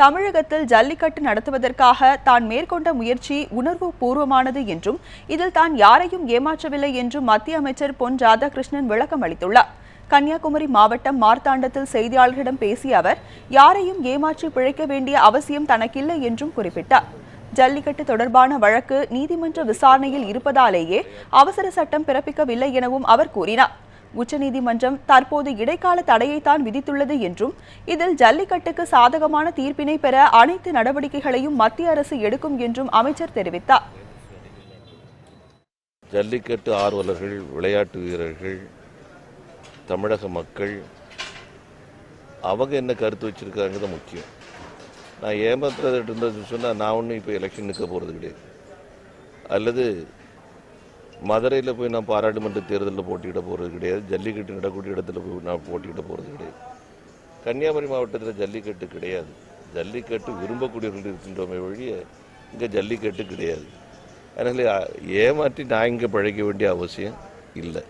தமிழகத்தில் ஜல்லிக்கட்டு நடத்துவதற்காக தான் மேற்கொண்ட முயற்சி உணர்வு பூர்வமானது என்றும் இதில் தான் யாரையும் ஏமாற்றவில்லை என்றும் மத்திய அமைச்சர் பொன் ராதாகிருஷ்ணன் விளக்கம் அளித்துள்ளார். கன்னியாகுமரி மாவட்டம் மார்த்தாண்டத்தில் செய்தியாளர்களிடம் பேசிய அவர் யாரையும் ஏமாற்றி பிழைக்க வேண்டிய அவசியம் தனக்கில்லை என்றும் குறிப்பிட்டார். ஜல்லிக்கட்டு தொடர்பான வழக்கு நீதிமன்ற விசாரணையில் இருப்பதாலேயே அவசர சட்டம் பிறப்பிக்கவில்லை எனவும் அவர் கூறினார். உச்சநீதிமன்றம் தற்போது இடைக்கால தடையைத்தான் விதித்துள்ளது என்றும் இதில் ஜல்லிக்கட்டுக்கு சாதகமான தீர்ப்பினை பெற அனைத்து நடவடிக்கைகளையும் மத்திய அரசு எடுக்கும் என்றும் அமைச்சர் தெரிவித்தார். ஜல்லிக்கட்டு ஆர்வலர்கள் விளையாட்டு வீரர்கள் தமிழக மக்கள் அவங்க என்ன கருத்து வச்சுருக்காங்கிறது முக்கியம். நான் ஏமாத்துறதுட்டு இருந்தது சொன்னால் நான் ஒன்றும் இப்போ எலெக்ஷன் நிற்க போகிறது கிடையாது. அல்லது மதுரையில் போய் நான் பாராளுமன்ற தேர்தலில் போட்டியிட போகிறது கிடையாது. ஜல்லிக்கட்டு நடக்கூடிய இடத்துல போய் நான் போட்டியிட போகிறது கிடையாது. கன்னியாகுமரி மாவட்டத்தில் ஜல்லிக்கட்டு கிடையாது. ஜல்லிக்கட்டு விரும்பக்கூடியவர்கள் இருக்கின்றோமே வழிய இங்கே ஜல்லிக்கட்டு கிடையாது. அதனால் ஏமாற்றி நான் இங்கே பழைக்க வேண்டிய அவசியம் இல்லை.